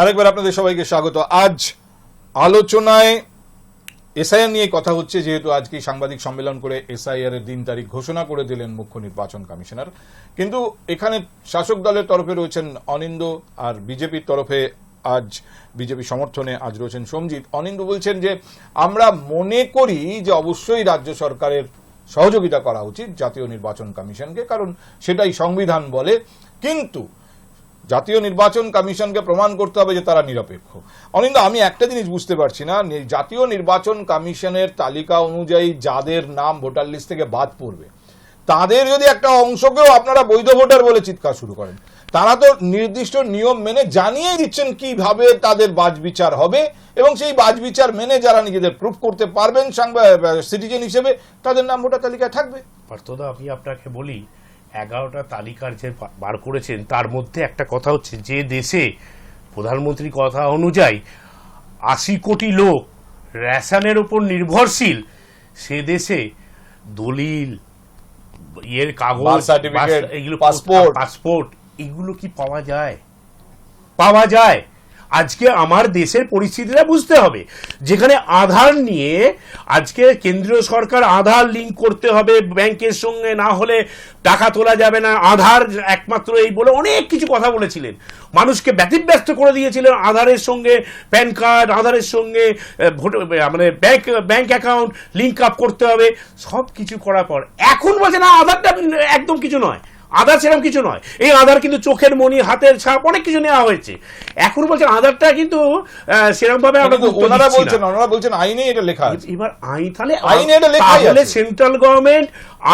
আরেকবার আপনাদের সবাইকে স্বাগত। আজ আলোচনায় এসআইআর নিয়ে কথা হচ্ছে, যেহেতু আজকে সাংবাদিক সম্মেলন করে এসআইআর এর দিন তারিখ ঘোষণা করে দিলেন মুখ্য নির্বাচন কমিশনার। কিন্তু এখানে শাসক দলের তরফে রয়েছেন অনিন্দ আর বিজেপির তরফে আজ বিজেপি সমর্থনে আজ রয়েছেন সঞ্জিত। অনিন্দ বলছেন যে, আমরা মনে করি যে অবশ্যই রাজ্য সরকারের সহযোগিতা করা উচিত জাতীয় নির্বাচন কমিশনকে, কারণ সেটাই সংবিধান বলে। কিন্তু জাতীয় নির্বাচন কমিশনকে প্রমাণ করতে হবে যে তারা নিরপেক্ষ। অনিন্দ, আমি একটা জিনিস বুঝতে পারছি না। জাতীয় নির্বাচন কমিশনের তালিকা অনুযায়ী যাদের নাম ভোটার লিস্ট থেকে বাদ পড়বে, তাদের যদি একটা অংশকেও আপনারা বৈধ ভোটার বলে চিৎকার শুরু করেন, তারা তো নির্দিষ্ট নিয়ম মেনে জানিয়ে দিচ্ছেন কীভাবে তাদের বাজবিচার হবে এবং সেই বাজবিচার মেনে যারা নিজেদের প্রুফ করতে পারবেন সিটিজেন হিসেবে তাদের নাম ভোটার তালিকায় থাকবে। পার্থদা, আমি আপনাকে বলি এগারোটা তালিকার যে বার করেছেন তার মধ্যে একটা কথা হচ্ছে যে দেশে প্রধানমন্ত্রী কথা অনুযায়ী আশি কোটি লোক রেশনের উপর নির্ভরশীল সে দেশে দলিল ইয়ের কাগজ certificate, এগুলো passport। পাসপোর্ট এগুলো কি পাওয়া যায় পাওয়া যায় আজকে আমার দেশের পরিস্থিতিটা বুঝতে হবে। যেখানে আধার নিয়ে আজকে কেন্দ্রীয় সরকার আধার লিঙ্ক করতে হবে ব্যাংকের সঙ্গে, না হলে টাকা তোলা যাবে না। আধার একমাত্র এই বলে অনেক কিছু কথা বলেছিলেন। মানুষকে ব্যতিব্যস্ত করে দিয়েছিলেন আধারের সঙ্গে, প্যান কার্ড, আধারের সঙ্গে ভোট মানে bank bank account link up করতে হবে। সব কিছু করার পর এখন বলছে না, আধারটা একদম কিছু নয়। আধার সেরকম কিছু নয়। এই আধার কিন্তু চোখের মনি হাতের ছাপ অনেক কিছু নেওয়া হয়েছে। এখন বলছেন আধারটা কিন্তু সেরকম ভাবে ওনারা বলছেন ওনারা বলছেন আইনে এটা লেখা এবার আইন তাহলে আইনে এটা লেখাই তাহলে সেন্ট্রাল গভর্নমেন্ট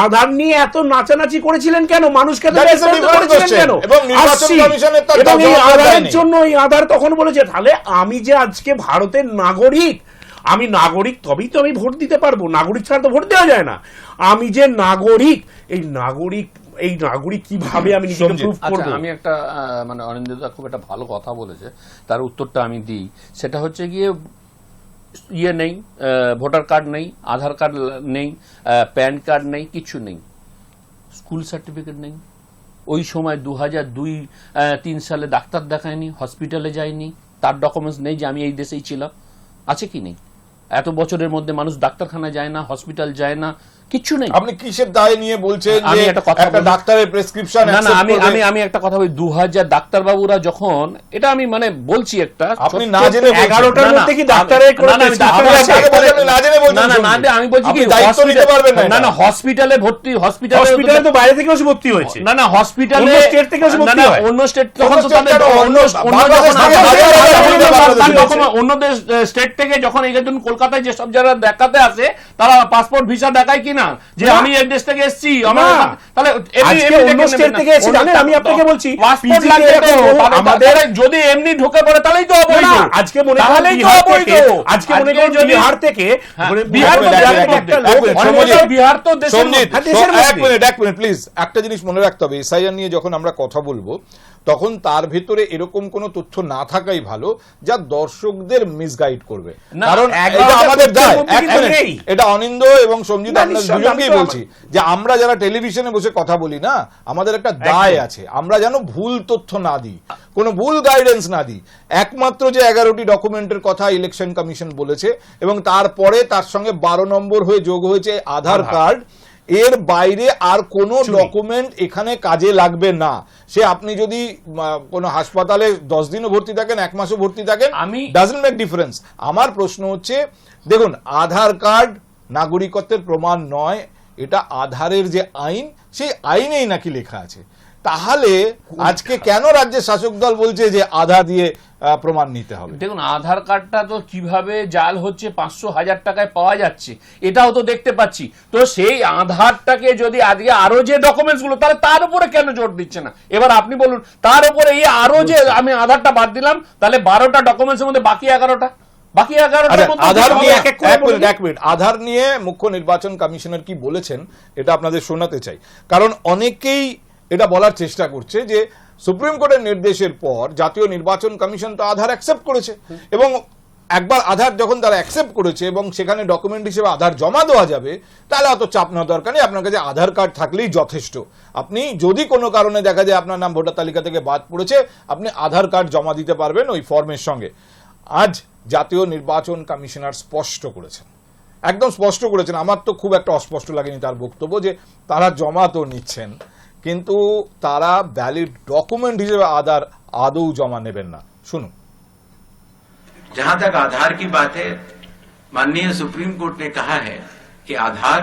আধার নিয়ে এত নাচানাচি করেছিলেন কেন? মানুষকে. কেন? এবং এই আধারের জন্য এই আধার তখন বলেছে তাহলে আমি যে আজকে ভারতের নাগরিক আমি নাগরিক তবেই তো আমি ভোট দিতে পারব। নাগরিক ছাড়া তো ভোট দেওয়া যায় না। আমি যে নাগরিক এই নাগরিক এই নাগরিক কীভাবে আমি নিজেকে প্রুভ আচ্ছা আমি একটা মানে অনিন্দিতা খুব একটা ভালো কথা বলেছে তার উত্তরটা আমি দিই। সেটা হচ্ছে গিয়ে ইয়ে নেই ভোটার কার্ড নেই আধার কার্ড নেই প্যান কার্ড নেই কিছু নেই। স্কুল সার্টিফিকেট নেই। ওই সময় দু হাজার দুই আহ, তিন সালে ডাক্তার দেখায়নি হসপিটালে যায়নি তার ডকুমেন্টস নেই যে আমি এই দেশেই ছিলাম। আছে কি নেই? এত বছরের মধ্যে মানুষ ডাক্তারখানায় যায় না হসপিটাল যায় না কিচ্ছু নেই। আপনি কিসের দায় নিয়ে বলছেন যে একটা কথা একটা ডাক্তারের প্রেসক্রিপশন না না আমি আমি আমি একটা কথা বলি। দু হাজার ডাক্তারবাবুরা যখন এটা আমি মানে বলছি একটা। আপনি না জেনে বলছেন। এগারোটার না, না, মধ্যে কি ডাক্তারের কোনো না, না, আমি prescription ডাক্তার- আগে না জেনে বলছেন না না না আমি বলছি কি দায়িত্ব নিতে পারবেন না না না হসপিটালে ভর্তি হসপিটালে হসপিটালে তো বাইরে থেকে এসে ভর্তি হয়েছে। না না হসপিটালে অন্য state থেকে এসে ভর্তি হয়। অন্য স্টেট তখন তো তাদের অন্য অন্য অন্য দেশ স্টেট থেকে যখন এই কলকাতায় যেসব যারা দেখাতে আসে তারা পাসপোর্ট ভিসা দেখায় কিনা? যে না। আমি এই দেশ থেকে এসেছি আমার তাহলে আজকে অন্য দেখে থেকে না। জানেন, আমি আপনাকে বলছি, পাসপোর্ট লাগবে তে তো দেখো, তাহলে- আমাদের- যদি এমনি ঢুকে পড়ে তাহলেই তো অবৈধ আজকে মনে তাহলেই তো বিহার অবৈধ আজকে মনে করুন বিহার থেকে হ্যাঁ, মানে বিহার তো থেকে একটা লোক- বিহার তো দেশের হ্যাঁ, দেশের এক মিনিট এক মিনিট প্লিজ একটা জিনিস মনে রাখতে হবে এসআইআর নিয়ে যখন আমরা কথা বলব তখন তার ভেতরে এরকম কোনো তথ্য না থাকাই ভালো যা দর্শকদের মিসগাইড করবে। কারণ আমাদের দায়। এটা অনিন্দ এবং সঞ্জিত আপনার দুজনকেই বলছি যে আমরা যারা টেলিভিশনে বসে কথা বলি না আমাদের একটা দায় আছে। আমরা যেন ভুল তথ্য না দিই কোনো ভুল গাইডেন্স না দিই। একমাত্র যে এগারোটি ডকুমেন্টের কথা ইলেকশন কমিশন বলেছে এবং তারপরে তার সঙ্গে বারো নম্বর হয়ে যোগ হয়েছে আধার কার্ড এর বাইরে আর কোনো ডকুমেন্ট এখানে কাজে লাগবে না। সে আপনি যদি কোনো হাসপাতালে দশ দিনও ভর্তি থাকেন এক মাসও ভর্তি থাকেন আমি- ডাজন্ট মেক ডিফারেন্স আমার প্রশ্ন হচ্ছে দেখুন আধার কার্ড নাগরিকত্বের প্রমাণ নয় এটা আধারের যে আইন সেই আইনেই নাকি লেখা আছে। তাহলে আজকে কেন রাজ্যের শাসক দল বলছে যে আধা দিয়ে প্রমাণ নিতে হবে। দেখুন আধার কার্ডটা তো কীভাবে জাল হচ্ছে পাঁচশো হাজার টাকায় পাওয়া যাচ্ছে এটাও তো দেখতে পাচ্ছি। তো সেই আধারটাকে যদি আজকে আরও যে ডকুমেন্টসগুলো তাহলে তার উপরে কেন জোর দিচ্ছে না? এবার আপনি বলুন তার উপরে এই আরও যে আমি আধারটা বাদ দিলাম তাহলে বারোটা ডকুমেন্টস এর মধ্যে বাকি এগারোটা? বাকি আচ্ছা আধার নিয়ে এক মিনিট। আধার নিয়ে মুখ্য নির্বাচন কমিশনার কি বলেছেন এটা আপনাদের শোনাতে চাই। কারণ অনেকেই এটা বলার চেষ্টা করছে যে সুপ্রিম কোর্টের নির্দেশের পর জাতীয় নির্বাচন কমিশন তো আধার অ্যাকসেপ্ট করেছে। এবং একবার আধার যখন তারা অ্যাকসেপ্ট করেছে এবং সেখানে ডকুমেন্ট হিসেবে আধার জমা দেওয়া যাবে, তাহলে অত চাপ নেওয়া দরকার নেই। আপনার কাছে আধার কার্ড থাকলেই যথেষ্ট। আপনি যদি কোনো কারণে দেখা যায় আপনার নাম ভোটার তালিকা থেকে বাদ পড়েছে, আপনি আধার কার্ড জমা দিতে পারবেন ওই ফর্মের সঙ্গে। আজ জাতীয় নির্বাচন কমিশনার স্পষ্ট করেছেন। একদম স্পষ্ট করেছেন। আমার তো খুব একটা অস্পষ্ট লাগেনি তার বক্তব্য যে তারা জমা তো নিচ্ছেন। কিন্তু তারা ভ্যালিড ডকুমেন্ট হিসেবে আধার আদৌ জমা নেবেন না শুনুন जहां तक आधार की बात है माननीय सुप्रीम कोर्ट ने कहा है कि आधार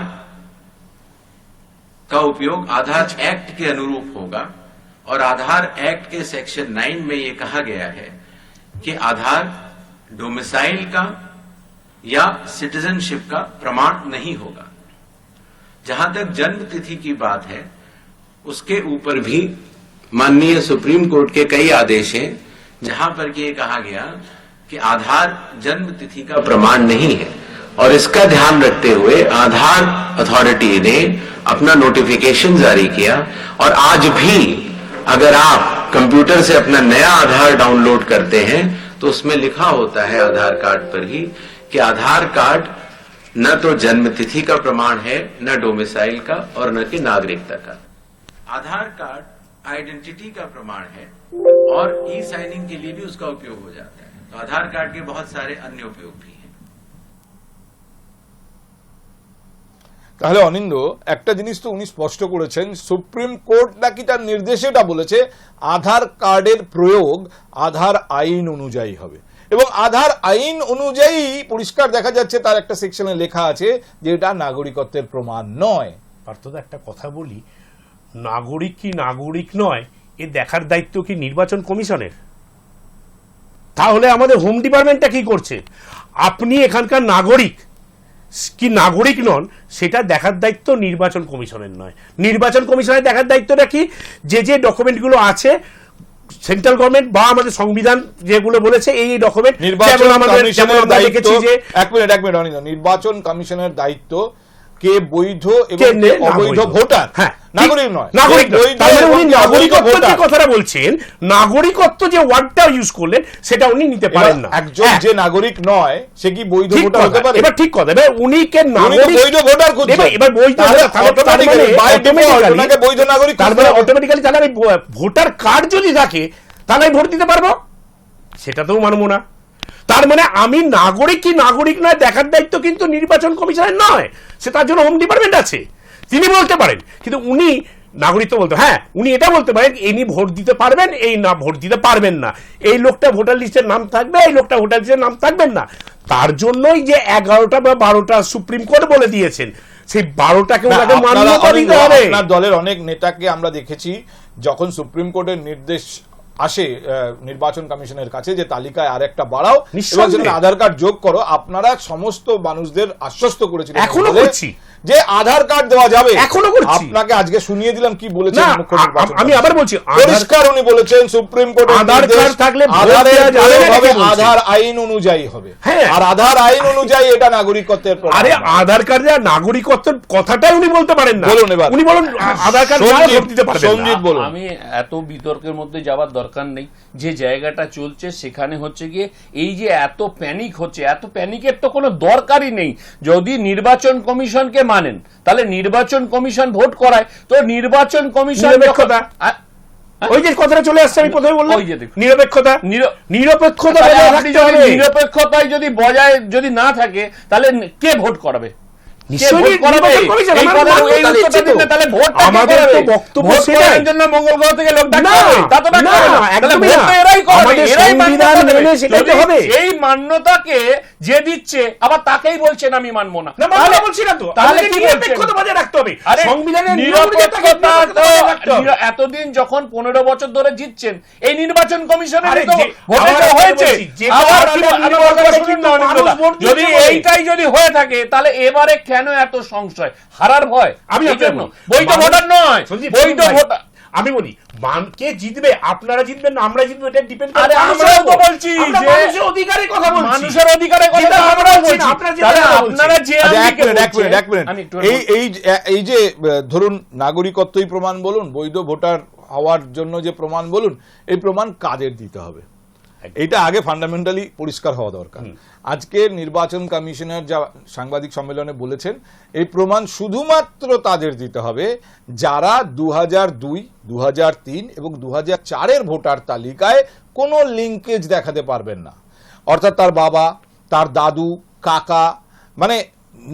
का उपयोग आधार एक्ट के अनुरूप होगा और आधार एक्ट के सेक्शन 9 में ये कहा गया है कि आधार डोमिसाइल का या सिटीजनशिप का प्रमाण नहीं होगा जहां तक जन्म तिथि की बात है उसके ऊपर भी माननीय सुप्रीम कोर्ट के कई आदेश हैं, जहाँ पर कि ये कहा गया कि आधार जन्म तिथि का प्रमाण नहीं है। और इसका ध्यान रखते हुए आधार अथॉरिटी ने अपना नोटिफिकेशन जारी किया। और आज भी अगर आप कंप्यूटर से अपना नया आधार डाउनलोड करते हैं तो उसमें लिखा होता है आधार कार्ड पर ही कि आधार कार्ड न तो जन्म तिथि का प्रमाण है, न डोमिसाइल का और न कि नागरिकता का। आधार कार्ड आइडेंटिटी का प्रमाण है और ई साइनिंग के लिए भी उसका उपयोग हो जाता है तो आधार कार्ड के बहुत सारे अन्य उपयोग भी हैं তাহলে অনিন্দ একটা জিনিস তো উনি স্পষ্ট করেছেন সুপ্রিম কোর্ট নাকি তার নির্দেশে এটা বলেছে আধার কার্ডের প্রয়োগ আধার আইন অনুযায়ী হবে এবং আধার আইন অনুযায়ী পরিষ্কার দেখা যাচ্ছে তার একটা সেকশনে লেখা আছে যে এটা নাগরিকত্বের প্রমাণ নয় পার্থদা একটা কথা বলি নাগরিক কি নাগরিক নয় এ দেখার দায়িত্ব কি নির্বাচন কমিশনের? তাহলে আমাদের হোম ডিপার্টমেন্টটা কি করছে? আপনি এখানকার নাগরিক কি নাগরিক নন সেটা দেখার দায়িত্ব নির্বাচন কমিশনের নয়। নির্বাচন কমিশনের দেখার দায়িত্বটা কি? যে যে ডকুমেন্টগুলো আছে সেন্ট্রাল গভর্নমেন্ট বা আমাদের সংবিধান যেগুলো বলেছে এই ডকুমেন্ট নির্বাচন আমাদের যেমন কমিশনের আমরা দায়িত্ব দেখেছি যে এক মিনিট এক মিনিট নির্বাচন কমিশনের দায়িত্ব কে বৈধ এবং অবৈধ বৈধ। ভোটার? হ্যাঁ। নাগরিক নয়। নাগরিক কে নয়। বৈধ তার এবং উনি নাগরিকত্ব যে ভোটার। কথাটা বলছেন নাগরিকত্ব যে ওয়ার্ডটা ইউজ করলেন সেটা উনি নিতে পারেন না। একজন হ্যাঁ, যে নাগরিক নয় সে কি বৈধ ভোটার হতে পারে? এবার ঠিক কথা। এবার উনি কে নাগরিক বৈধ ভোটার খুঁজছেন। এবার- এবার বৈধ তাহলে ভোটার, তাহলে তার automatically, মানে বৈধ নাগরিক তার মানে অটোমেটিক্যালি তাহলে আমি ভোটার কার্ড যদি থাকে তাহলে আমি ভোট দিতে পারব? সেটাতেও মানবো না। তার মানে আমি নাগরিক কি নাগরিক নয় দেখার দায়িত্ব কিন্তু নির্বাচন কমিশনের নয়। সে তার জন্য হোম ডিপার্টমেন্ট আছে। তিনি বলতে পারেন। কিন্তু উনি নাগরিকত্ব বলতে হ্যাঁ উনি এটা বলতে পারেন ইনি ভোট দিতে পারবেন এই না ভোট দিতে পারবেন না। এই লোকটা ভোটার লিস্টের নাম থাকবে এই লোকটা ভোটার লিস্টের নাম থাকবেন না। তার জন্যই যে এগারোটা বা বারোটা সুপ্রিম কোর্ট বলে দিয়েছেন সেই বারোটাকে ওনাকে মান্যতা দিতে হবে। আপনার দলের অনেক নেতাকে আমরা দেখেছি যখন সুপ্রিম কোর্টের নির্দেশ আসে নির্বাচন কমিশনের কাছে যে তালিকায় আর একটা বাড়াও। সেখানে আধার কার্ড যোগ করো আপনারা সমস্ত মানুষদের আশ্বস্ত করেছিলেন এখনও করছি। যে আধার কার্ড দেওয়া যাবে এখনও করছি। আপনাকে আজকে শুনিয়ে দিলাম কি বলেছেন মুখ্য নির্বাচন আমি আবার বলছি, আধার- পরিষ্কার উনি বলেছেন সুপ্রিম কোর্টের আধার কার্ড থাকলে হবে আধার আইন অনুযায়ী হবে হ্যাঁ। আর আধার আইন অনুযায়ী এটা নাগরিকত্বের আরে আধার কার্ড দেওয়া নাগরিকত্বের কথাটাই উনি বলতে পারেন না বলুন এবার। উনি বলুন আধার কার্ড দিতে পারবেন সঞ্জিত বলুন। আমি এত বিতর্কের মধ্যে যাওয়ার দরকার নেই। যে জায়গাটা চলছে সেখানে হচ্ছে গিয়ে এই যে এত প্যানিক হচ্ছে এত প্যানিকের তো কোনো দরকারই নেই। যদি নির্বাচন কমিশনকে মানেন তাহলে নির্বাচন কমিশন ভোট করায়। তো নির্বাচন কমিশন ওই যে কথাটা চলে আসছে আমি প্রথমে বললাম নিরপেক্ষতা। নিরপেক্ষতা নিরপেক্ষতায় যদি বজায় যদি না থাকে তাহলে কে ভোট করাবে? এই। মেনে মান্যতাকে যে দিচ্ছে আবার তাকেই বলছেন আমি মানবো না। বলছি না তো। তাহলে কি বজায় রাখতে হবে। এতদিন যখন পনেরো বছর ধরে জিতছেন এই নির্বাচন কমিশনের হয়েছে। যদি এইটাই যদি হয়ে থাকে তাহলে এবারে কেন এত সংশয়? হারার ভয়। আমি বৈধ ভোটার নয় বৈধ ভোটার আমি বলি মান কে জিতবে আপনারা জিতবেন না আমরা জিতবো এটা ডিপেন্ড আরে আমরাও তো বলছি যে- মানুষের অধিকারের কথা বলছি। মানুষের অধিকারের কথা আমরা বলছি তাহলে আপনারা যে এক মিনিট এক মিনিট এক মিনিট। এই এই এই যে ধরুন নাগরিকত্বই প্রমাণ বলুন বৈধ ভোটার হওয়ার জন্য যে প্রমাণ বলুন এই প্রমাণ কাদের দিতে হবে? এটা আগে ফান্ডামেন্টালি পরিষ্কার হওয়া দরকার। আজকে নির্বাচন কমিশনার যা সাংবাদিক সম্মেলনে বলেছেন এই প্রমাণ শুধুমাত্র তাদের দিতে হবে যারা দু হাজার দুই দু হাজার তিন এবং দু হাজার চারের ভোটার তালিকায় কোনো লিঙ্কেজ দেখাতে পারবেন না। অর্থাৎ তার বাবা তার দাদু কাকা মানে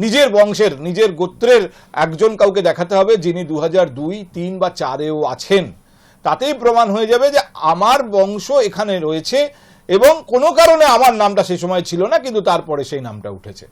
নিজের বংশের নিজের গোত্রের একজন কাউকে দেখাতে হবে যিনি দু হাজার দুই তিন বা চারেও আছেন। তাতেই প্রমাণ হয়ে যাবে যে আমার বংশ এখানে রয়েছে এবং কোনো কারণে আমার নামটা সেই সময় ছিল না, কিন্তু তারপরে সেই নামটা উঠেছে।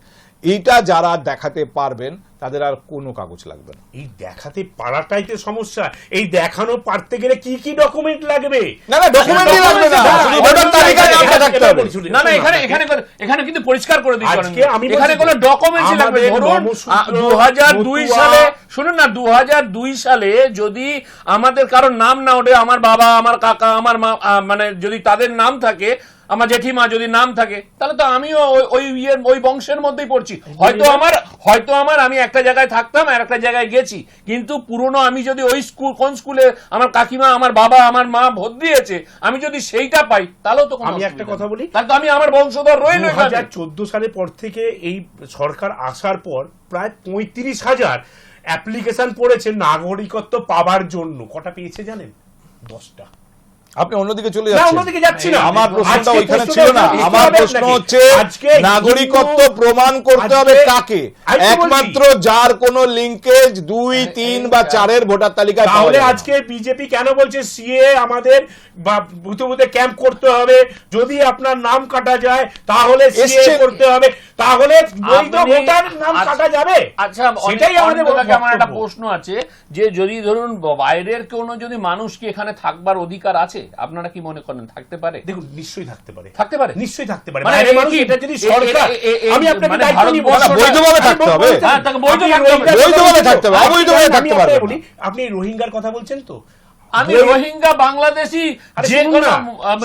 এইটা যারা দেখাতে পারবেন তাদের আর কোনো কাগজ লাগবে না। এই দেখাতে পারাটাই তো সমস্যা। এই দেখানো পারতে গেলে কি কি ডকুমেন্ট লাগবে? না না ডকুমেন্টই লাগবে না। ভোটার তালিকায় নামটা থাকতে হবে। না না এখানে এখানে এখানে কিন্তু পরিষ্কার করে দিই আজকে আমি এখানে কোনো ডকুমেন্টস লাগবে। ধরুন নমসূত্র, দু হাজার দুই মতুয়া- সালে শুনুন না দু হাজার দুই সালে যদি আমাদের কারোর নাম না ওঠে আমার বাবা আমার কাকা আমার মা মানে যদি তাদের নাম থাকে আমার জেঠিমা যদি নাম থাকে তাহলে তো আমিও ওই- ইয়ের ওই বংশের মধ্যেই পড়ছি। হয়তো আমার হয়তো আমার আমি একটা জায়গায় থাকতাম আর একটা জায়গায় গেছি। কিন্তু পুরনো আমি যদি ওই স্কুল কোন স্কুলে আমার কাকিমা আমার বাবা আমার মা ভোট দিয়েছে আমি যদি সেইটা পাই তাহলেও তো আমি একটা কথা বলি। তাহলে তো আমি আমার বংশধর রইল দু হাজার চোদ্দ সালের পর থেকে এই সরকার আসার পর প্রায় পঁয়ত্রিশ হাজার অ্যাপ্লিকেশন পড়েছে নাগরিকত্ব পাবার জন্য। কটা পেয়েছে জানেন? দশটা। আপনি অন্যদিকে চলে যাচ্ছেন। অন্যদিকে যাচ্ছি না। আমার প্রশ্নটা ওইখানে ছিল না। আমার প্রশ্ন হচ্ছে নাগরিকত্ব প্রমাণ করতে হবে কাকে। একমাত্র যার কোনো লিঙ্কেজ দুই তিন বা চারের ভোটার তালিকায় তাহলে আজকে বিজেপি কেন বলছে? সিএ আমাদের বা বুথে বুথে ক্যাম্প করতে হবে। যদি আপনার নাম কাটা যায় তাহলে সিএ করতে হবে। তাহলে বৈধ ভোটার নাম আচ্ছা- কাটা যাবে। আচ্ছা সেটাই আমাদের আমার একটা প্রশ্ন আছে যে যদি ধরুন বাইরের কোনো যদি মানুষ কি এখানে থাকবার অধিকার আছে আপনারা কি মনে করেন থাকতে পারে দেখুন নিশ্চয়ই থাকতে পারে থাকতে পারে নিশ্চয়ই থাকতে পারে মানে বাইরের মানুষ এটা যদি সরকার আমি আপনাকে মানে দায়িত্ব নিব বৈধভাবে থাকতে হবে। বলতে- হ্যাঁ, তাকে থাকতে হবে। বৈধভাবে থাকতে হবে? অবৈধভাবে থাকতে আপনাকে বলি, আপনি রোহিঙ্গার কথা বলছেন তো আমি রোহিঙ্গা বাংলাদেশি যে কোনো না, আহ,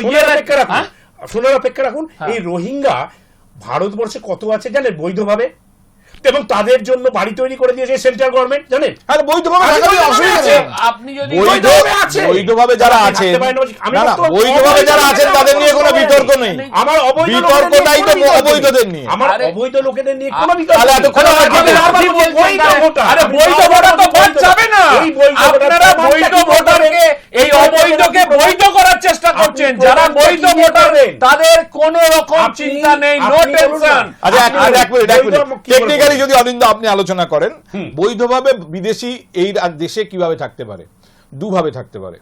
শোনার অপেক্ষা হ্যাঁ? রাখুন হ্যাঁ। এই রোহিঙ্গা ভারতবর্ষে কত আছে জানেন বৈধভাবে এবং তাদের জন্য বাড়ি তৈরি করে দিয়েছে সেন্ট্রাল গভর্নমেন্ট জানেন? আরে বৈধভাবে আছে। আপনি যদি বৈধভাবে আছে। বৈধভাবে যারা আছেন বৈধভাবে যারা আছেন তাদের নিয়ে কোনো বিতর্ক নেই। আমার অবৈধ বিতর্কটাই তো অবৈধদের নিয়ে। আমার অবৈধ লোকেদের নিয়ে কোনো বিতর্ক তাহলে। এতক্ষণ আপনি বলছেন বৈধ ভোটার। আরে বৈধ ভোটার তো ভোট যাবে না। এই বৈধ ভোটার আপনারা বৈধ ভোটারকে এই অবৈধকে বৈধ করার চেষ্টা করছেন। যারা বৈধ ভোটার তাদের কোনো রকম চিন্তা নেই নো। টেনশন আচ্ছা এক মিনিট এক মিনিট এক টেকনিক্যালি যদি অনিন্দ আপনি আলোচনা করেন বৈধভাবে বিদেশি এই দেশে কীভাবে থাকতে পারে? দুভাবে থাকতে পারে।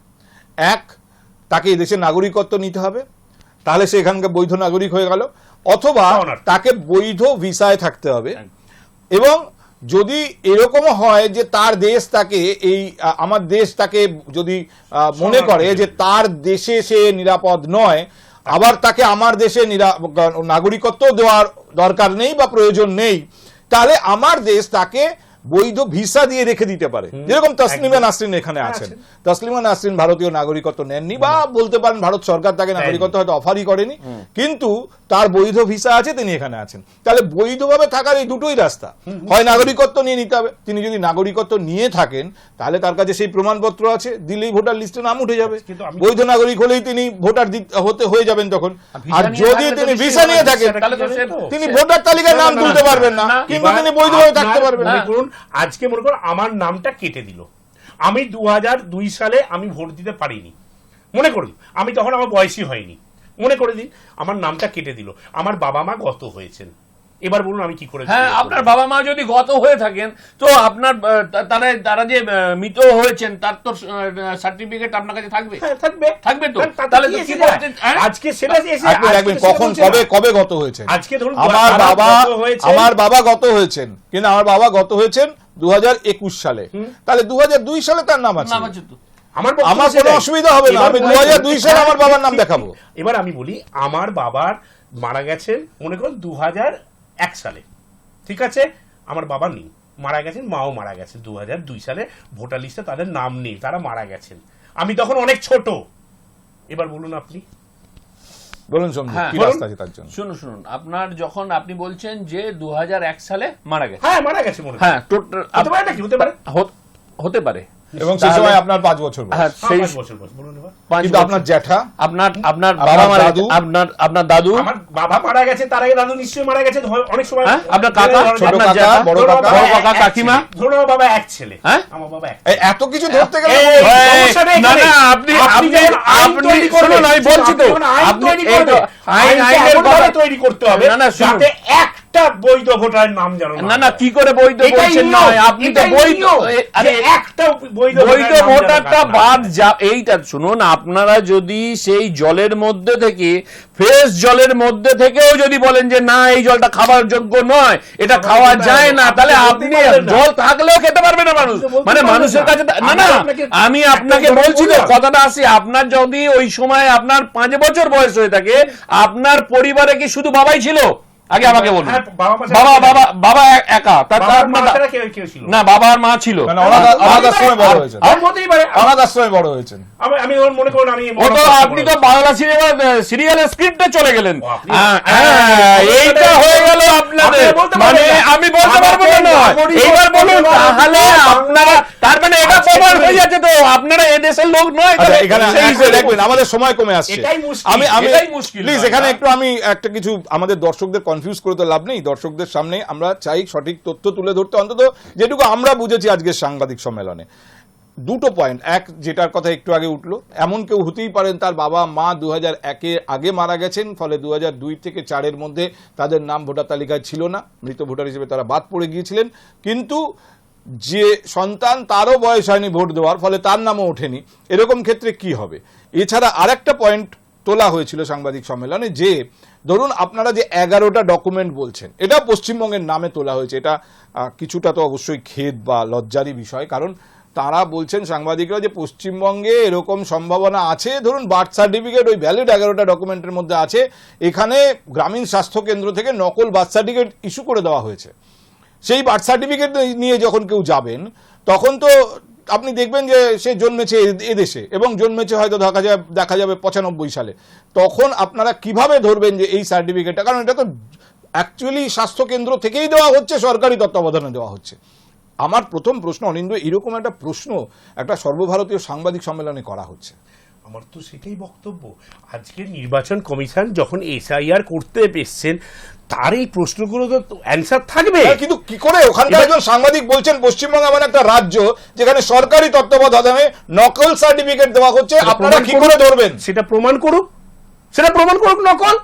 এক তাকে এই দেশের নাগরিকত্ব নিতে হবে তাহলে সে এখানকার বৈধ নাগরিক হয়ে গেল অথবা তাকে বৈধ ভিসায় থাকতে হবে। এবং যদি এরকমও হয় যে তার দেশ তাকে এই আমার দেশ তাকে যদি মনে করে যে তার দেশে সে নিরাপদ নয় আবার তাকে আমার দেশে নাগরিকত্ব দেওয়ার দরকার নেই বা প্রয়োজন নেই তাহলে আমার দেশ তাকে বৈধ ভিসা দিয়ে রেখে দিতে পারে। যেরকম তসলিমা নাসরিন এখানে আছেন। তসলিমা নাসরিন ভারতীয় নাগরিকত্ব নেননি বা বলতে পারেন ভারত সরকার তাকে নাগরিকত্ব হয়তো অফারই করেনি। কিন্তু তার বৈধ ভিসা আছে তিনি এখানে আছেন। তাহলে বৈধভাবে থাকার এই দুটোই রাস্তা। হয় নাগরিকত্ব নিয়ে নিতে হবে। তিনি যদি নাগরিকত্ব নিয়ে থাকেন তাহলে তার কাছে সেই প্রমাণপত্র আছে দিলেই ভোটার লিস্টে নাম উঠে যাবে। বৈধ নাগরিক হলেই তিনি ভোটার হতে হয়ে যাবেন তখন। আর যদি তিনি ভিসা নিয়ে থাকেন তিনি ভোটার তালিকায় নাম তুলতে পারবেন না। কিন্তু তিনি বৈধভাবে থাকতে পারবেন না। করুন আজকে মনে করুন আমার নামটা কেটে দিল। আমি দু দুই সালে আমি ভোট দিতে পারিনি। মনে করুন আমি তখন আমার বয়সী হয়নি। মনে করে দিন আমার নামটা কেটে দিল। আমার বাবা মা গত হয়েছেন। এবার বলুন আমি কি করে হ্যাঁ আপনার বাবা মা যদি গত হয়ে থাকেন তো আপনার তারা তারা যে মৃত হয়েছেন তার তো সার্টিফিকেট আপনার কাছে থাকবে? হ্যাঁ, থাকবে। থাকবে তো। হ্যাঁ, তাহলে কি হ্যাঁ? আজকে সেটা এসে সেটা কখন কবে কবে গত হয়েছে আজকে ধরুন আমার বাবা গত হয়েছেন। আমার বাবা গত হয়েছেন। কিন্তু আমার বাবা গত হয়েছেন দু হাজার একুশ সালে। তাহলে দু হাজার দুই সালে তার নাম আছে। নাম আছে তো। আমার আমার কোনো অসুবিধা হবে না। আমি বলুন- 2002 সালে আমার বাবার নাম দেখাবো। এবার আমি বলি আমার বাবার মারা গেছেন মনে করুন দু এক সালে। ঠিক আছে? আমার বাবা নেই। মারা গেছেন মাও মারা গেছেন দু দুই সালে। ভোটার লিস্টে তাদের নাম নেই তারা মারা গেছেন। আমি তখন অনেক ছোট। এবার বলুন আপনি। বলুন হ্যাঁ, কি রাস্তা আছে তার জন্য? শুনুন শুনুন। আপনার যখন আপনি বলছেন যে দু হাজার এক সালে মারা গেছে। হ্যাঁ মারা গেছে মনে হয়। হ্যাঁ টোটাল হতে পারে নাকি? হতে পারে। হতে পারে। এবং সে তাহলে- সময় আপনার পাঁচ বছর বয়স। হ্যাঁ সেই বছর বয়স, বলুন এবার। কিন্তু আপনার জ্যাঠা আপনার আপনার বাবা মারা দাদু? আপনার আপনার দাদু আমার বাবা মারা গেছে তার আগে দাদু নিশ্চয়ই মারা গেছে অনেক সময় হ্যাঁ? আপনার কাকা? ছোট কাকা, বড় কাকা? বড় কাকা, কাকিমা? ধরো বাবা এক ছেলে হ্যাঁ? আমার বাবা এক এত কিছু ধরতে গেলে না না আপনি আপনি আপনি শুনুন আমি বলছি তো আপনি আইন আইনের তৈরি করতে হবে না, না, শুনুন। যাতে একটা বৈধ ভোটারের নাম যেন না না কি করে বৈধ বলছেন নয় আপনি তো বৈধ আরে একটা বৈধ বৈধ ভোটারটা বাদ যা এইটা শুনুন আপনারা যদি সেই জলের মধ্যে থেকে ফ্রেশ জলের মধ্যে থেকেও যদি বলেন যে না এই জলটা খাবার যোগ্য নয় এটা খাওয়া যায় না তাহলে আপনি জল থাকলেও খেতে পারবে না মানুষ। মানে মানুষের কাছে না না আমি আপনাকে বলছি তো কথাটা আসি আপনার যদি ওই সময় আপনার পাঁচ বছর বয়স হয়ে থাকে আপনার পরিবারে কি শুধু বাবাই ছিল? আগে আমাকে বলুন। হ্যাঁ, বাবা বাবা একা তার না- বাবা আর মা ছিল। মানে বড় হয়েছেন। হয়েছেন। আমি- আমি ওর মনে করুন আমি আপনি তো বাংলা সিনেমা সিরিয়ালের স্ক্রিপ্টে চলে গেলেন। হ্যাঁ, হ্যাঁ, হ্যাঁ, হ্যাঁ, এইটা হয়ে গেল আপনাদের। বলতে মানে আমি বলতে পারব না এইবার বলুন তাহলে আপনারা তার মানে এটা আজকে প্রমাণ হয়ে যাচ্ছে তো আপনারা এদেশের লোক নয় আচ্ছা এক মিনিট, আমাদের সময় কমে আসছে। আমি আমি মুশকিল। প্লিজ এখানে একটু আমি একটা কিছু আমাদের দর্শকদের কনফিউজ করে তো লাভ নেই। দর্শকদের সামনে আমরা চাই সঠিক তথ্য তুলে ধরতে। অন্তত যেটুকু আমরা বুঝেছি আজকের সাংবাদিক সম্মেলনে। দুটো পয়েন্ট এক যেটার কথা একটু আগে উঠল, এমন কেউ হতেই পারেন তার বাবা, মা দু হাজার আগে মারা গেছেন, ফলে দু দুই থেকে চারের মধ্যে তাদের নাম ভোটার তালিকায় ছিল না। মৃত ভোটার হিসেবে তারা বাদ পড়ে গিয়েছিলেন। কিন্তু যে সন্তান তারও বয়স হয়নি ভোট দেওয়ার, ফলে তার নামও ওঠেনি। এরকম ক্ষেত্রে কি হবে? এছাড়া আরেকটা পয়েন্ট তোলা হয়েছিল সাংবাদিক সম্মেলনে যে, ধরুন আপনারা যে এগারোটা ডকুমেন্ট বলছেন, এটা পশ্চিমবঙ্গের নামে তোলা হয়েছে। এটা কিছুটা তো অবশ্যই খেদ বা লজ্জারই বিষয়, কারণ তারা বলছেন সাংবাদিকরা যে পশ্চিমবঙ্গে এরকম সম্ভাবনা আছে। ধরুন বার্থ সার্টিফিকেট ওই ভ্যালিড এগারোটা ডকুমেন্টের মধ্যে আছে। এখানে গ্রামীণ স্বাস্থ্য কেন্দ্র থেকে নকল বার্থ সার্টিফিকেট ইস্যু করে দেওয়া হয়েছে। সেই বার্থ সার্টিফিকেট নিয়ে যখন কেউ যাবেন, তখন তো আপনি দেখবেন যে সে জন্মেছে এদেশে এবং জন্মেছে হয়তো দেখা যাবে দেখা যাবে পঁচানব্বই সালে। তখন আপনারা কীভাবে ধরবেন যে এই সার্টিফিকেটটা কারণ এটা তো অ্যাকচুয়ালি স্বাস্থ্যকেন্দ্র থেকেই দেওয়া হচ্ছে, সরকারি তত্ত্বাবধানে দেওয়া হচ্ছে। আমার প্রথম প্রশ্ন অনিন্দ এরকম একটা প্রশ্ন একটা সর্বভারতীয় সাংবাদিক সম্মেলনে করা হচ্ছে। আমার তো সেটাই বক্তব্য। আজকে নির্বাচন কমিশন যখন এসআইআর করতে এসছেন তার এই প্রশ্নগুলো তো অ্যান্সার থাকবে। হ্যাঁ, কিন্তু কি করে? ওখানকার একজন সাংবাদিক বলছেন পশ্চিমবঙ্গ এমন একটা রাজ্য যেখানে সরকারি তত্ত্বাবধানে নকল সার্টিফিকেট দেওয়া হচ্ছে। আপনারা কি করে ধরবেন? সেটা প্রমাণ করুক সেটা প্রমাণ করুক নকল।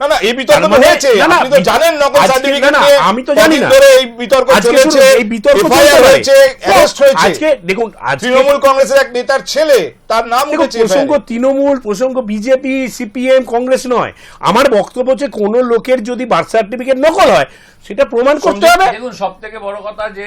না না এই বিতর্ক তো মানে- হয়েছে। না, না, আপনি তো জানেন নকল সার্টিফিকেট না, না, নিয়ে আমি তো জানি না। ধরে এই বিতর্ক চলেছে। এই বিতর্ক FIR চলতে পারে। হয়েছে অ্যারেস্ট হয়েছে। আজকে দেখুন তৃণমূল কংগ্রেসের এক নেতার ছেলে তার নাম প্রসঙ্গ। তৃণমূল প্রসঙ্গ বিজেপি সিপিএম কংগ্রেস নয়। আমার বক্তব্য হচ্ছে কোন লোকের যদি বার্থ সার্টিফিকেট নকল হয় সেটা প্রমাণ করতে হবে। দেখুন সব থেকে বড় কথা যে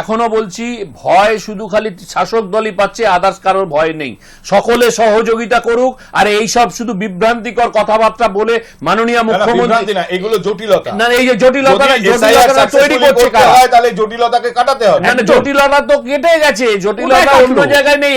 এখনও বলছি ভয় শুধু খালি শাসক দলই পাচ্ছে আদার্স কারোর ভয় নেই। সকলে সহযোগিতা করুক আর এই সব শুধু বিভ্রান্তিকর কথাবার্তা বলে মাননীয় মুখ্যমন্ত্রী না এগুলো জটিলতা। না এই যে জটিলতা জটিলতা তৈরি করছে হয় তাহলে জটিলতাকে কাটাতে হবে। মানে জটিলতা তো কেটে গেছে জটিলতা অন্য জায়গায় নেই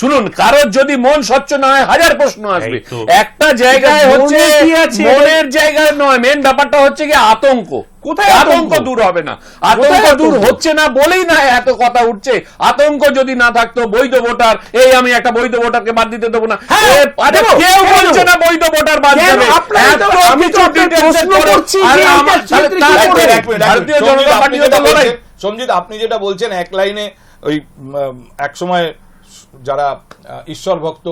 শুনুন কারোর যদি মন স্বচ্ছ না হয় হাজার প্রশ্ন আসবে। একটা জায়গায় হচ্ছে মনে কি আছে? মনের জায়গায় নয় মেন ব্যাপারটা হচ্ছে কি আতঙ্ক। কোথায় আতঙ্ক? দূর হবে না। আতঙ্ক দূর হচ্ছে না বলেই না এত কথা উঠছে। আতঙ্ক যদি না থাকতো বৈধ ভোটার এই আমি একটা বৈধ ভোটারকে বাদ দিতে দেবো না। হ্যাঁ, দেবো, কেউ বলছে না বৈধ ভোটার বাদ মিনিট, ভারতীয় জনতা পার্টি সঞ্জিত আপনি যেটা বলছেন এক লাইনে ওই এক সময় যারা ঈশ্বর ভক্ত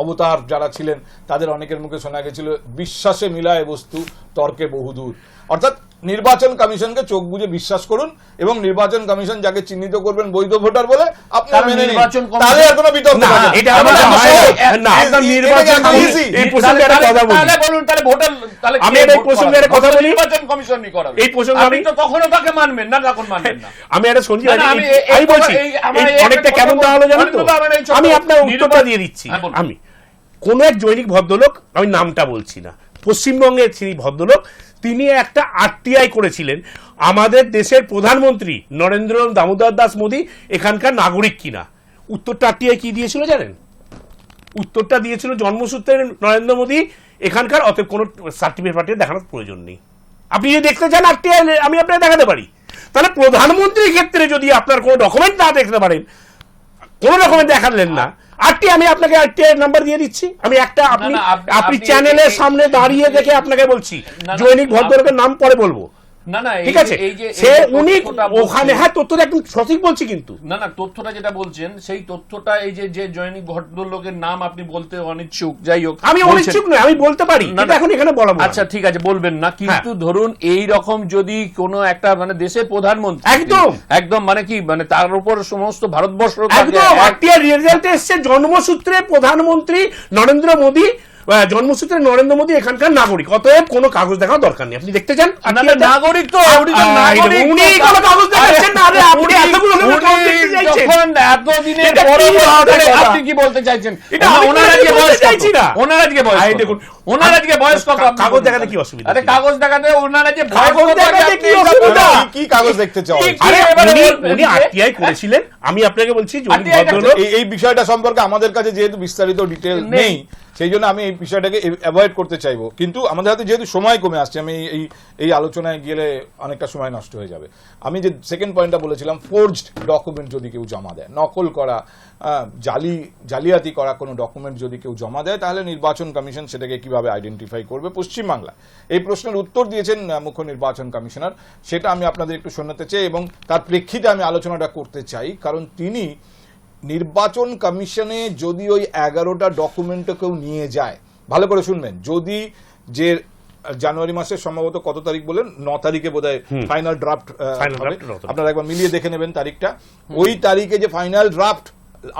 অবতার যারা ছিলেন, তাদের অনেকের মুখে শোনা গেছিল, বিশ্বাসে মিলায় বস্তু, তর্কে বহুদূর। অর্থাৎ নির্বাচন কমিশনকে চোখ বুজে বিশ্বাস করুন এবং নির্বাচন কমিশন যাকে চিহ্নিত করবেন বৈধ ভোটার বলে আপনি কারণ মেনে নিন তাহলে আর কোনো বিতর্ক না, এটা। না, একদম নির্বাচন এটা। এই প্রসঙ্গে একটা কথা বলি। তাহলে বলুন তাহলে ভোটার তাহলে আমি এই প্রসঙ্গে একটা কথা বলি। নির্বাচন কমিশনই করাবে এই প্রসঙ্গে আমি- তো কখনো তাকে মানবেন না তখন মানবেন না আমি না, আমি বলছি অনেকটা কেমন কথা দেওয়া হলো জানেন তো আমি আপনার উত্তরটা দিয়ে দিচ্ছি হ্যাঁ, আমি কোন এক জৈনিক ভদ্রলোক আমি নামটা বলছি না পশ্চিমবঙ্গের তিনি ভদ্রলোক তিনি একটা আরটিআই করেছিলেন। আমাদের দেশের প্রধানমন্ত্রী নরেন্দ্র দামোদর দাস মোদী এখানকার নাগরিক কিনা? উত্তরটা আরটিআই কি দিয়েছিল জানেন? উত্তরটা দিয়েছিল জন্মসূত্রের নরেন্দ্র মোদী, এখানকার অতএব কোনো সার্টিফিকেট ফার্টিফিকেট দেখানোর প্রয়োজন নেই। আপনি যদি দেখতে চান আরটিআই, আমি আপনাকে দেখাতে পারি। তাহলে প্রধানমন্ত্রীর ক্ষেত্রে যদি আপনার কোনো ডকুমেন্ট না দেখতে পারেন, কোনো রকমের দেখালেন না। আটটি আমি আপনাকে আটটি নাম্বার দিয়ে দিচ্ছি। আমি একটা আপনি আপনি চ্যানেলের সামনে দাঁড়িয়ে দেখে আপনাকে বলছি। জৈনিক ভদ্রলোকের নাম পরে বলব। না না ঠিক আছে সে উনি ওখানে হ্যাঁ তথ্যটা একদম সঠিক বলছি কিন্তু না না তথ্যটা যেটা বলছেন সেই তথ্যটা এই যে যে ভদ্রলোকের নাম আপনি বলতে অনিচ্ছুক যাই হোক আমি অনিচ্ছুক নয় আমি বলতে পারি এখন এখানে বলা আচ্ছা ঠিক আছে বলবেন না কিন্তু হ্যাঁ। ধরুন এই রকম যদি কোনো একটা মানে দেশের প্রধানমন্ত্রী একদম। একদম মানে কি মানে তার উপর সমস্ত ভারতবর্ষ একদম আরটিআর রেজাল্ট এসছে জন্মসূত্রে প্রধানমন্ত্রী নরেন্দ্র মোদী জন্মসূত্রে নরেন্দ্র মোদী এখানকার নাগরিক অতএব কোনো কাগজ দেখার দরকার নেই। আপনি দেখতে চান? নাগরিক তো উনি কোনো কাগজ দেখাচ্ছেন না, আপনি এতগুলো। যখন এতদিনের পরে বয়স, আপনি কি বলতে চাইছেন? এটা ওনার আজকে বয়স চাইছি না। ওনার আজকে বয়স আরে দেখুন, ওনার আজকে বয়স কত কাগজ দেখাতে কি অসুবিধা? আরে কাগজ দেখাতে ওনার আজকে কাগজ দেখাতে কি অসুবিধা? কাগজ দেখতে চাও? আরে উনি আরটিআই করেছিলেন। আমি আপনাকে বলছি এই এই বিষয়টা সম্পর্কে আমাদের কাছে যেহেতু বিস্তারিত ডিটেল নেই। সেই জন্য আমি এই বিষয়টাকে অ্যাভয়েড করতে চাইব কিন্তু আমাদের হাতে যেহেতু সময় কমে আসছে আমি এই- এই আলোচনায় গেলে অনেকটা সময় নষ্ট হয়ে যাবে আমি যে সেকেন্ড পয়েন্টটা বলেছিলাম ফোর্জড ডকুমেন্ট যদি কেউ জমা দেয় নকল করা জালি জালিয়াতি করা কোনো ডকুমেন্ট যদি কেউ জমা দেয় তাহলে নির্বাচন কমিশন সেটাকে কীভাবে আইডেন্টিফাই করবে পশ্চিমবাংলা এই প্রশ্নের উত্তর দিয়েছেন মুখ্য নির্বাচন কমিশনার। সেটা আমি আপনাদের একটু শোনাতে চাই এবং তার প্রেক্ষিতে আমি আলোচনাটা করতে চাই। কারণ তিনি নির্বাচন কমিশনে যদি ওই এগারোটা ডকুমেন্টও কেউ নিয়ে যায় ভালো করে শুনবেন যদি যে জানুয়ারি মাসের সম্ভবত কত তারিখ বলেন? ন তারিখে বোধহয় ফাইনাল ড্রাফট। আপনারা একবার মিলিয়ে দেখে নেবেন তারিখটা। ওই তারিখে যে ফাইনাল ড্রাফট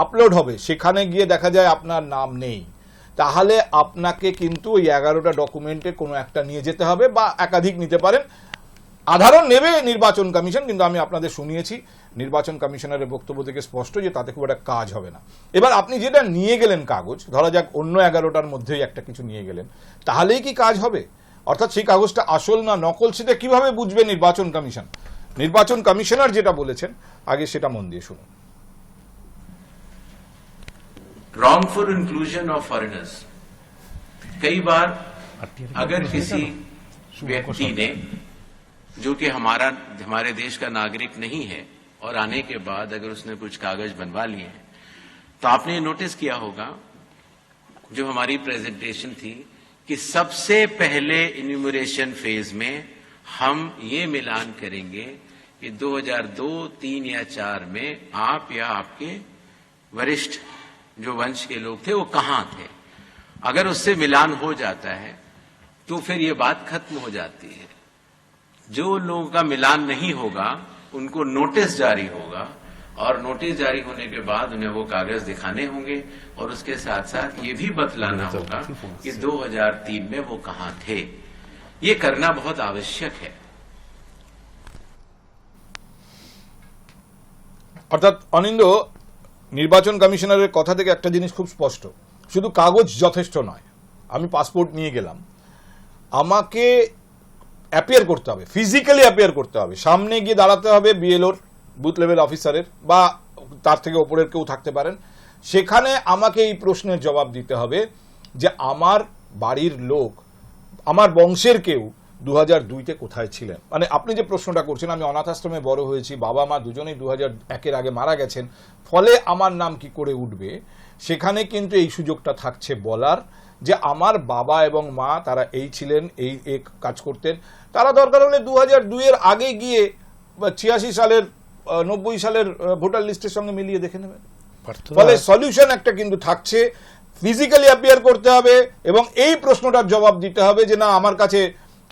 আপলোড হবে, সেখানে গিয়ে দেখা যায় আপনার নাম নেই। তাহলে আপনাকে কিন্তু ওই এগারোটা ডকুমেন্টে কোনো একটা নিয়ে যেতে হবে বা একাধিক নিতে পারেন। আধারণ নেবে নির্বাচন কমিশন, কিন্তু আমি আপনাদের শুনিয়েছি, নির্বাচন কমিশনারের বক্তব্য থেকে স্পষ্ট যে তাতে খুব একটা কাজ হবে না। এবার আপনি যেটা নিয়ে গেলেন কাগজ, ধরা যাক অন্য এগারোটার মধ্যেই একটা কিছু নিয়ে গেলেন, তাহলেই কি কাজ হবে? অর্থাৎ সেই কাগজটা আসল না নকল, সেটা কীভাবে বুঝবে নির্বাচন কমিশন? নির্বাচন কমিশনার যেটা বলেছেন, আগে সেটা মন দিয়ে শুনুন। Wrongful inclusion of foreigners. कई बार अगर किसी व्यक्ति ने जो कि हमारा हमारे देश का नागरिक नहीं है और आने के बाद अगर उसने कुछ कागज़ बनवा लिए हैं तो आपने नोटिस किया होगा जो हमारी प्रेजेंटेशन थी कि सबसे पहले इन्यूमरेशन फ़ेज़ में हम ये मिलान करेंगे कि 2002, 3 या 4 में आप या आपके वरिष्ठ जो वंश के लोग थे वो कहां थे अगर उससे मिलान हो जाता है तो फिर ये बात खत्म हो जाती है जो लोगों का मिलान नहीं होगा उनको नोटिस जारी होगा और नोटिस जारी होने के बाद उन्हें वो कागज दिखाने होंगे और उसके साथ साथ ये भी बतलाना होगा कि 2003 में वो कहां थे ये करना बहुत आवश्यक है অর্থাৎ অনিন্দ নির্বাচন কমিশনারের কথা থেকে একটা জিনিস খুব স্পষ্ট। শুধু কাগজ যথেষ্ট নয়। আমি পাসপোর্ট নিয়ে গেলাম। আমাকে অ্যাপিয়ার করতে হবে ফিজিক্যালি অ্যাপিয়ার করতে হবে। সামনে গিয়ে দাঁড়াতে হবে বিএলওর বুথ লেভেল অফিসারের বা তার থেকে ওপরের কেউ থাকতে পারেন। সেখানে আমাকে এই প্রশ্নের জবাব দিতে হবে যে, আমার বাড়ির লোক, আমার বংশের কেউ দু হাজার দুইতে কোথায় ছিলেন? মানে আপনি যে প্রশ্নটা করছেন আমি অনাথ আশ্রমে বড় হয়েছি বাবা মা দুজনেই দু হাজার একের আগে মারা গেছেন ফলে আমার নাম কি করে উঠবে? সেখানে কিন্তু এই সুযোগটা থাকছে বলার যে আমার বাবা এবং মা তারা এই ছিলেন এই এই কাজ করতেন। তারা দরকার হলে দু হাজার দুইয়ের আগে গিয়ে ছিয়াশি সালের নব্বই সালের ভোটার লিস্টের সঙ্গে মিলিয়ে দেখে নেবেন। ফলে সলিউশন একটা কিন্তু থাকছে ফিজিক্যালি অ্যাপিয়ার করতে হবে এবং এই প্রশ্নটার জবাব দিতে হবে যে না আমার কাছে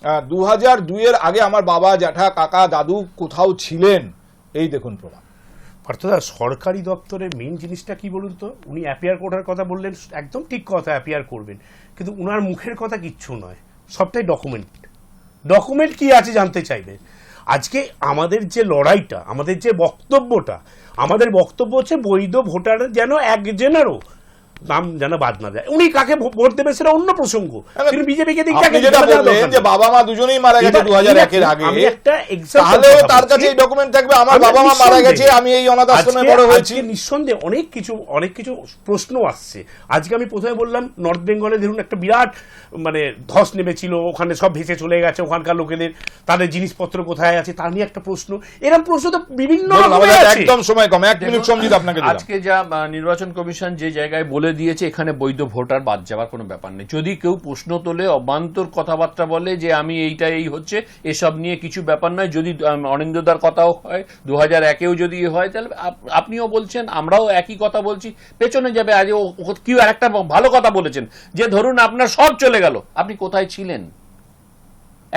দু হাজার দুইয়ের আগে আমার বাবা, জ্যাঠা, কাকা, দাদু কোথাও ছিলেন? এই দেখুন প্রমাণ। পার্থদা সরকারি দপ্তরের মেইন জিনিসটা কি বলুন তো? উনি অ্যাপিয়ার করার কথা বললেন, একদম ঠিক কথা অ্যাপিয়ার করবেন। কিন্তু উনার মুখের কথা কিচ্ছু নয়। সবটাই ডকুমেন্ট ডকুমেন্ট কি আছে জানতে চাইবে? আজকে আমাদের যে লড়াইটা, আমাদের যে বক্তব্যটা, আমাদের বক্তব্য হচ্ছে বৈধ ভোটার যেন এক জেনারও নাম যেন বাদ না যায় উনি কাকে ভোট দেবে সেটা অন্য প্রসঙ্গ। তিনি বিজেপিকে দিক আপনি যেটা বললেন যে বাবা মা দুজনেই মারা গেছে এবার দু হাজার এই একের দেখুন, আগে। আমি একটা তাহলে তার কাছে এই ডকুমেন্ট থাকবে। আমার বাবা মা মারা গেছে আমি এই অনাথ আশ্রমে বড় হয়েছি। আজকে নিঃসন্দেহে অনেক কিছু অনেক কিছু প্রশ্ন আসছে। আজকে আমি প্রথমে বললাম নর্থ বেঙ্গলে ধরুন একটা বিরাট মানে ধস নেমেছিল ওখানে সব ভেসে চলে গেছে ওখানকার লোকেদের। তাদের জিনিসপত্র কোথায় আছে তা নিয়ে একটা প্রশ্ন। এরকম প্রশ্ন তো বিভিন্ন রকমের আছে। একদম সময় কম এক মিনিট সমজিত আপনাকে দিলাম। আজকে যা নির্বাচন কমিশন যে জায়গায় বলে দিয়েছে, এখানে বৈধ ভোটার বাদ যাওয়ার কোনো ব্যাপার নেই। যদি কেউ প্রশ্ন তোলে, অবান্তর কথাবার্তা বলে যে আমি এইটা এই হচ্ছে, এসব নিয়ে কিছু ব্যাপার নয়। যদি অনিন্দ্যদার কথাও হয় দু হাজার একেও যদি হয়, তাহলে আপনিও বলছেন, আমরাও একই কথা বলছি। পেছনে যাবে, আজ ও কেউ আরেকটা ভালো কথা বলেছেন, যে ধরুন আপনার সব চলে গেল, আপনি কোথায় ছিলেন?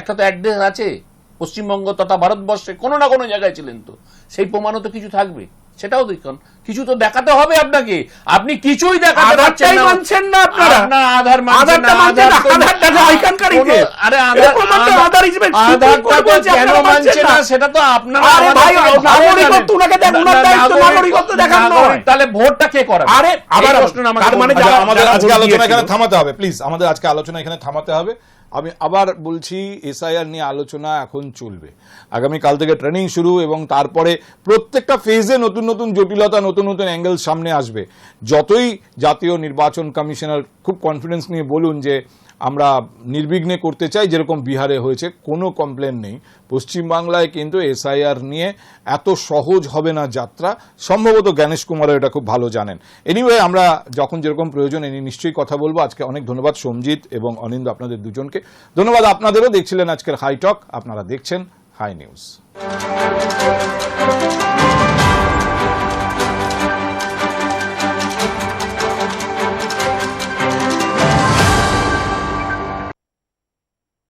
একটা তো অ্যাড্রেস আছে, পশ্চিমবঙ্গ তথা ভারতবর্ষে, কোনো না কোনো জায়গায় ছিলেন তো। সেই প্রমাণও তো কিছু থাকবে। সেটাও দেখুন কিছু তো দেখাতে হবে আপনাকে আপনি কিছুই দেখাতে পারছেন না মানছেন না আপনারা। আপনার আধার মানছেন না আধারটা মানছেন না, আধার কারিতে। আরে আধার আধার- আধার হিসেবে Supreme আধারটা তো কেন মানছেন না না। সেটা তো আপনারা আরে ভাই, নাগরিকত্ব উনাকে দেন, উনার দায়িত্ব নাগরিকত্ব দেখানো নয়। তাহলে ভোটটা কে করাবে আরে, আবার এই প্রশ্নটা মানে। আচ্ছা, আমাদের আজকে আলোচনা এখানে থামাতে হবে প্লিজ আমাদের আজকে আলোচনা এখানে থামাতে হবে আমি আবার বলছি, এসআইআর নিয়ে আলোচনা এখন চলবে। আগামী কাল থেকে ট্রেনিং শুরু এবং তারপরে প্রত্যেকটা ফেজে নতুন নতুন জটিলতা, নতুন নতুন অ্যাঙ্গেল সামনে আসবে। যতই জাতীয় নির্বাচন কমিশনার খুব কনফিডেন্স নিয়ে বলুন যে আমরা নির্বিঘ্নে করতে চাই, যেরকম বিহারে হয়েছে, কোনো কমপ্লেন নেই। পশ্চিমবাংলায় কিন্তু এসআইআর নিয়ে এত সহজ হবে না যাত্রা। সম্ভবত জ্ঞানেশ কুমারও এটা খুব ভালো জানেন। এনিওয়ে আমরা যখন যেরকম প্রয়োজন এ নিয়ে নিশ্চয়ই কথা বলব। আজকে অনেক ধন্যবাদ সঞ্জিত এবং অনিন্দ আপনাদের দুজনকে। ধন্যবাদ আপনাদেরও। দেখছিলেন আজকের হাইটক আপনারা দেখছেন হাই নিউজ